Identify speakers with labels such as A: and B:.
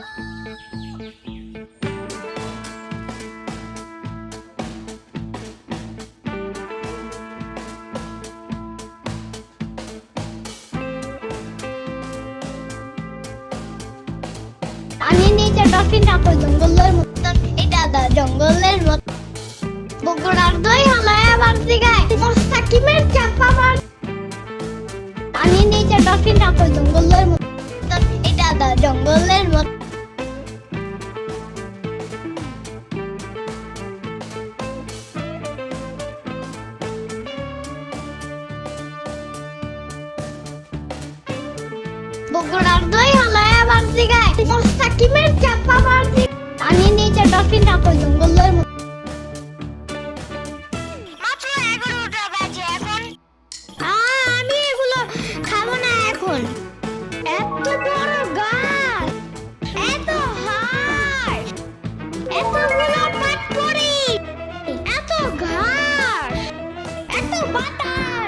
A: আমি নিজে ডকিন ঠাকুর, জঙ্গলের মতন এই দাদা, জঙ্গলের মত বগুড়ার দই হলো এবার দিঘায়। মোস্তাকিমের চাপা মার আমি নিজে ডকিন ঠাকুর বগুড়ার দই হলায় আবার দিগায় মোস্তাকিমের চাপা মার পানি নিচে ডলফিনটা কই জঙ্গলের মাত্র এগারোটা বাজে এখন। আমি এগুলো খাব না এখন। এত বড় গাছ এত হাঁস এতগুলো পাটকড়ি এত ঘাস এত বাতাস।